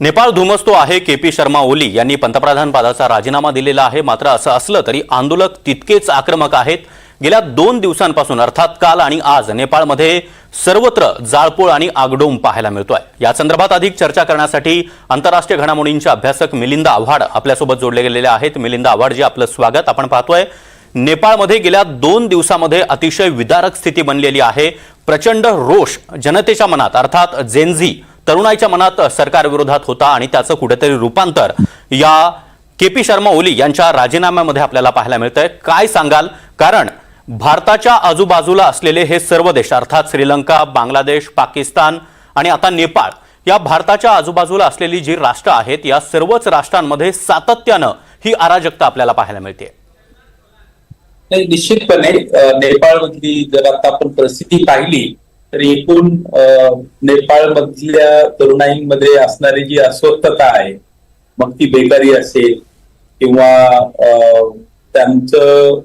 नेपाळ धुमसतो आहे. के पी शर्मा ओली यांनी पंतप्रधान पदाचा राजीनामा दिलेला आहे. मात्र असं असलं तरी आंदोलक तितकेच आक्रमक आहेत. गेल्या दोन दिवसांपासून अर्थात काल आणि आज नेपाळमध्ये सर्वत्र जाळपोळ आणि आगडोंब पाहायला मिळतोय. या संदर्भात अधिक चर्चा करण्यासाठी आंतरराष्ट्रीय घडामोडींचे अभ्यासक मिलिंद आव्हाड आपल्यासोबत जोडले गेलेले आहेत. मिलिंद आव्हाडजी आपलं स्वागत. आपण पाहतोय नेपाळमध्ये गेल्या दोन दिवसामध्ये अतिशय विदारक स्थिती बनलेली आहे. प्रचंड रोष जनतेच्या मनात अर्थात जेनझी तरुणाईच्या मनात सरकारविरोधात होता आणि त्याचं कुठेतरी रूपांतर या के पी शर्मा ओली यांच्या राजीनाम्यामध्ये आपल्याला पाहायला मिळतंय. काय सांगाल? कारण भारताच्या आजूबाजूला असलेले हे सर्व देश अर्थात श्रीलंका बांगलादेश पाकिस्तान आणि आता नेपाळ या भारताच्या आजूबाजूला असलेली जी राष्ट्र आहेत या सर्वच राष्ट्रांमध्ये सातत्यानं ही अराजकता आपल्याला पाहायला मिळते निश्चितपणे नेपाळमधली जर आता आपण परिस्थिती पाहिली तर एकूण नेपाळ मधल्या असणारी जी अस्वस्थता आहे मग ती बेकारी असेल किंवा त्यांचं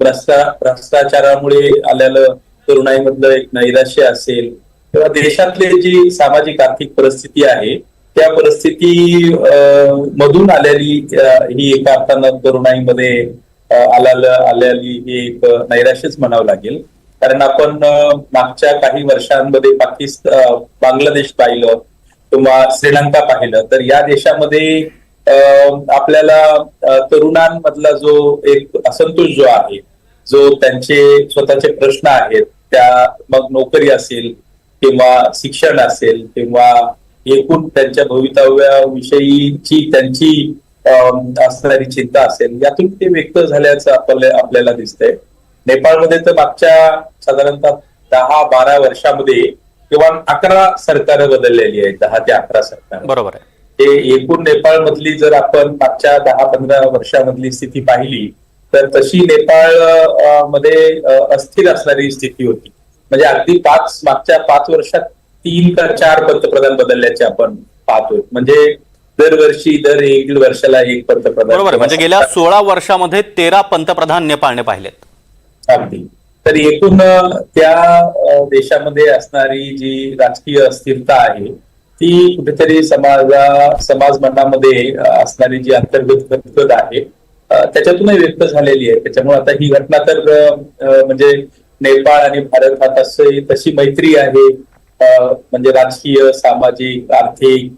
भ्रष्टा भ्रष्टाचारामुळे आलेलं तरुणाईमधलं एक नैराश्य असेल किंवा देशातले जी सामाजिक आर्थिक परिस्थिती आहे त्या परिस्थिती मधून आलेली ही एका अर्थानं तरुणाईमध्ये आलेलं आलेली ही एक नैराश्यच म्हणावं लागेल. कारण आपण मागच्या काही वर्षांमध्ये पाकिस्तान बांगलादेश पाहिलं किंवा श्रीलंका पाहिलं तर या देशामध्ये आपल्याला तरुणांमधला जो एक असंतोष जो आहे जो त्यांचे स्वतःचे प्रश्न आहेत त्या मग नोकरी असेल किंवा शिक्षण असेल किंवा एकूण त्यांच्या भवितव्याविषयीची त्यांची असणारी चिंता असेल यातून ते व्यक्त झाल्याचं आपल्याला दिसतंय. नेपाळमध्ये तर मागच्या साधारणतः दहा बारा वर्षामध्ये किंवा अकरा सरकार बदललेली आहेत दहा ते अकरा सरकार. बरोबर आहे. ते एकूण नेपाळ मधली जर आपण मागच्या दहा पंधरा वर्षामधली स्थिती पाहिली तर तशी नेपाळमध्ये अस्थिर असणारी स्थिती होती. म्हणजे अगदी पाच मागच्या पाच वर्षात तीन का चार पंतप्रधान बदलल्याचे आपण पाहतोय. म्हणजे दरवर्षी दर एक दीड वर्षाला एक पंतप्रधान बरोबर म्हणजे गेल्या सोळा वर्षामध्ये तेरा पंतप्रधान नेपाळने पाहिलेत अगदी. तर एकूण त्या देशामध्ये असणारी जी राजकीय अस्थिरता आहे ती कुठेतरी समाजा समाज मनामध्ये असणारी जी अंतर्गत गदगद आहे त्याच्यातूनही व्यक्त झालेली आहे. त्याच्यामुळे आता ही घटना तर म्हणजे नेपाळ आणि भारत हा तसे तशी मैत्री आहे. म्हणजे राजकीय सामाजिक आर्थिक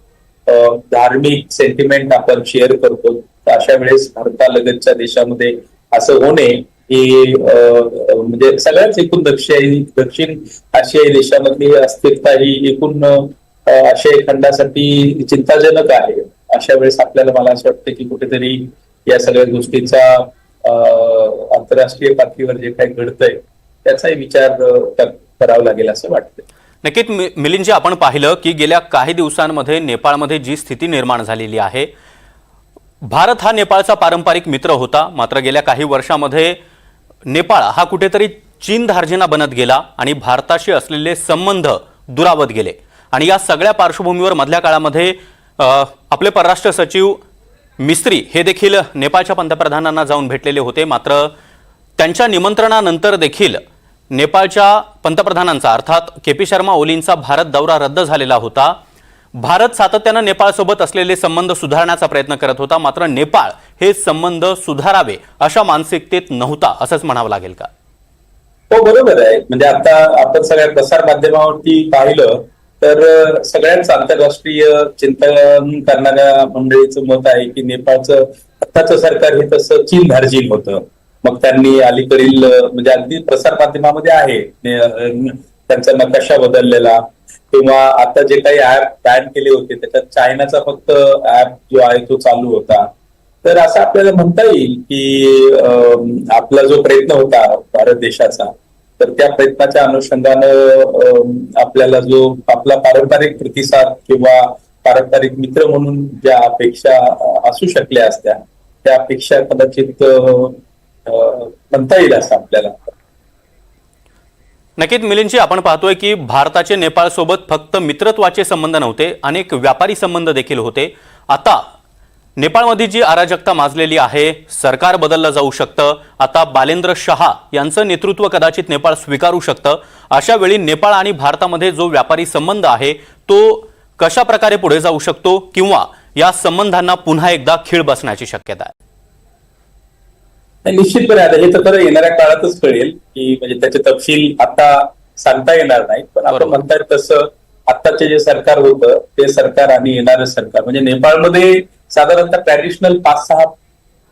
धार्मिक सेंटिमेंट आपण शेअर करतो. तर अशा वेळेस भारतालगतच्या देशामध्ये असं होणे की म्हणजे सगळ्याच एकूण दक्षिण दक्षिण आशियाई देशामधली अस्थिरता ही एकूण आशियाई खंडासाठी चिंताजनक आहे. अशा वेळेस आपल्याला मला असं वाटतं की कुठेतरी या सगळ्या गोष्टीचा आंतरराष्ट्रीय पातळीवर जे काही घडतंय त्याचाही विचार करावा लागेल असं वाटतं नक्कीच मिलिंदजी आपण पाहिलं की गेल्या काही दिवसांमध्ये नेपाळमध्ये जी स्थिती निर्माण झालेली आहे भारत हा नेपाळचा पारंपरिक मित्र होता. मात्र गेल्या काही वर्षामध्ये नेपाळ हा कुठेतरी चीन धार्जिना बनत गेला आणि भारताशी असलेले संबंध दुरावत गेले. आणि या सगळ्या पार्श्वभूमीवर मधल्या काळामध्ये आपले परराष्ट्र सचिव मिस्त्री हे देखील नेपाळच्या पंतप्रधानांना जाऊन भेटलेले होते. मात्र त्यांच्या निमंत्रणानंतर देखील नेपाळच्या पंतप्रधानांचा अर्थात के पी शर्मा ओलींचा भारत दौरा रद्द झालेला होता. भारत सातत्यानं नेपाळसोबत असलेले संबंध सुधारण्याचा प्रयत्न करत होता. मात्र नेपाळ हे संबंध सुधारावे अशा मानसिकतेत नव्हता असंच म्हणावं लागेल का? हो बरोबर आहे. म्हणजे आता आपण सगळ्या प्रसार माध्यमावरती पाहिलं तर अ, सगळ्याच आंतरराष्ट्रीय चिंतन करणाऱ्या मंडळीचं मत आहे की नेपाळचं आत्ताचं सरकार हे तसं चीन धार्जिन होतं. मग त्यांनी अलीकडील म्हणजे अगदी प्रसार माध्यमामध्ये आहे त्यांचा नकाशा बदललेला. किंवा आता जे काही ऍप बॅन केले होते त्याच्यात चायनाचा फक्त ऍप जो आहे तो चालू होता. तर असं आपल्याला म्हणता येईल की आपला जो प्रयत्न होता भारत देशाचा तर त्या प्रयत्नाच्या अनुषंगानं आपल्याला जो आपला पारंपरिक प्रतिसाद किंवा पारंपरिक मित्र म्हणून ज्या अपेक्षा असू शकल्या असत्या त्या अपेक्षा कदाचित म्हणता येईल असं आपल्याला. नक्कीच मिलिंदजी आपण पाहतोय की भारताचे नेपाळसोबत फक्त मित्रत्वाचे संबंध नव्हते अनेक व्यापारी संबंध देखील होते. आता नेपाळमध्ये जी अराजकता माजलेली आहे सरकार बदललं जाऊ शकतं. आता बालेंद्र शहा यांचं नेतृत्व कदाचित नेपाळ स्वीकारू शकतं. अशा वेळी नेपाळ आणि भारतामध्ये जो व्यापारी संबंध आहे तो कशा प्रकारे पुढे जाऊ शकतो किंवा या संबंधांना पुन्हा एकदा खीळ बसण्याची शक्यता आहे? निश्चितपणे आता हे तर खरं येणाऱ्या काळातच कळेल की म्हणजे त्याचे तपशील आता सांगता येणार नाही पण आपण बरोबर. म्हणतायत तसं आत्ताचे जे सरकार होतं ते सरकार आणि येणारं सरकार. म्हणजे नेपाळमध्ये साधारणतः ट्रॅडिशनल पाच सहा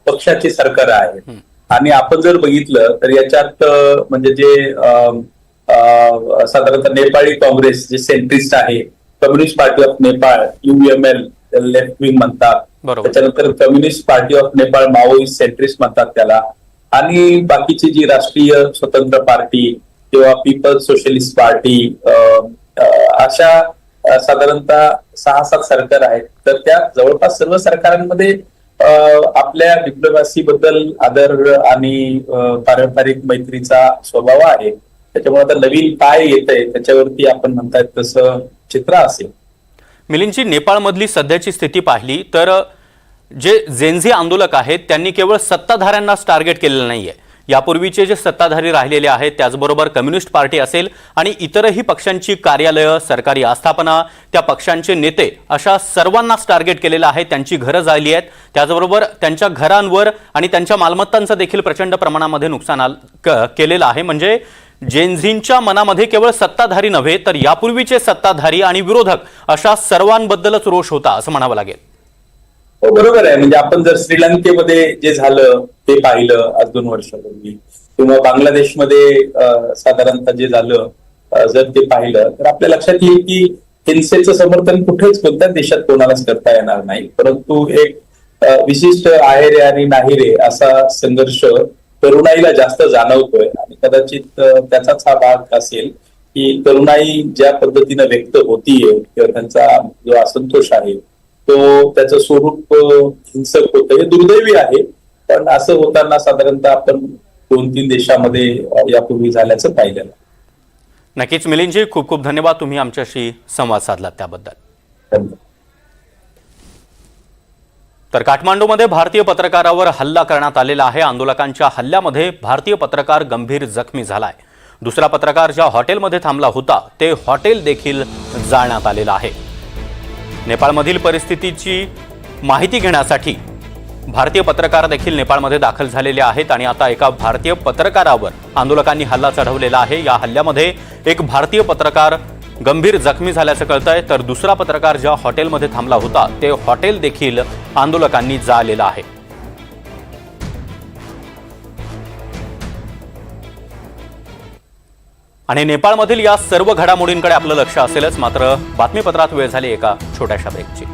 पक्षाचे सरकार आहेत. आणि आपण जर बघितलं तर याच्यात म्हणजे जे साधारणतः नेपाळी काँग्रेस जे सेंट्रिस्ट आहे communist party of Nepal UML left wing म्हणतात. त्याच्यानंतर communist party of Nepal maoist centrist म्हणतात त्याला आणि बाकीची जी राष्ट्रीय स्वतंत्र पार्टी किंवा पीपल्स सोशलिस्ट पार्टी अशा साधारणतः सहा सात सरकार आहेत. तर त्या जवळपास सर्व सरकारांमध्ये आपल्या डिप्लोमॅसी बद्दल आदर आणि पारंपरिक मैत्रीचा स्वभाव आहे. त्याच्यामुळे आता नवीन काय येत आहे त्याच्यावरती आपण म्हणतायत तसं चित्र असेल. मिलिंदजी नेपाळमधली सध्याची स्थिती पाहिली तर जे जेनझी आंदोलक आहेत त्यांनी केवळ सत्ताधाऱ्यांनाच टार्गेट केलेलं नाहीये. यापूर्वीचे जे सत्ताधारी राहिलेले आहेत त्याचबरोबर कम्युनिस्ट पार्टी असेल आणि इतरही पक्षांची कार्यालयं सरकारी आस्थापना त्या पक्षांचे नेते अशा सर्वांनाच टार्गेट केलेलं आहे त्यांची घरं झाली आहेत. त्याचबरोबर त्यांच्या घरांवर आणि त्यांच्या मालमत्तांचं देखील प्रचंड प्रमाणामध्ये नुकसान आल- क- केलेलं आहे. म्हणजे जेनझींच्या मनामध्ये केवळ सत्ताधारी नव्हे तर यापूर्वीचे सत्ताधारी आणि विरोधक अशा सर्वांबद्दलच रोष होता असं म्हणावं लागेल. हो, बरोबर आहे. म्हणजे आपण जर श्रीलंकेमध्ये जे झालं ते पाहिलं आज दोन वर्षापूर्वी. किंवा बांगलादेशमध्ये साधारणतः जे झालं जर ते पाहिलं तर आपल्या लक्षात येईल की हिंसेचं समर्थन कुठेच कोणत्याच देशात कोणालाच करता येणार नाही. परंतु एक विशिष्ट आहे रे आणि नाही रे असा संघर्ष तरुणाईला जास्त जाणवतोय. आणि कदाचित त्याचाच हा भाग असेल की तरुणाई ज्या पद्धतीनं व्यक्त होतीये किंवा त्यांचा जो असंतोष आहे तो त्याचं स्वरूप हिंसक होतं हे दुर्दैवी आहे. पण असं होताना साधारणतः आपण दोन तीन देशामध्ये यापूर्वी झाल्याचं पाहिलेलं. आहे. नक्कीच. मिलिंदजी खूप खूप धन्यवाद तुम्ही आमच्याशी संवाद साधलात त्याबद्दल. तर काठमांडूमध्ये भारतीय पत्रकारावर हल्ला करण्यात आलेला आहे. आंदोलकांच्या हल्ल्यामध्ये भारतीय पत्रकार गंभीर जखमी झालाय. दुसरा पत्रकार ज्या हॉटेलमध्ये थांबला होता ते हॉटेल देखील जाळण्यात आलेलं आहे. नेपाळमधील परिस्थितीची माहिती घेण्यासाठी भारतीय पत्रकार देखील नेपाळमध्ये दाखल झालेले आहेत आणि आता एका भारतीय पत्रकारावर आंदोलकांनी हल्ला चढवलेला आहे. या हल्ल्यामध्ये एक भारतीय पत्रकार गंभीर जखमी झाल्याचं कळतंय. तर दुसरा पत्रकार ज्या हॉटेलमध्ये थांबला होता ते हॉटेल देखील आंदोलकांनी जाळलेलं आहे. आणि नेपाळमधील या सर्व घडामोडींकडे आपलं लक्ष असेलच. मात्र बातमीपत्रात वेळ झाली एका छोट्याशा ब्रेकची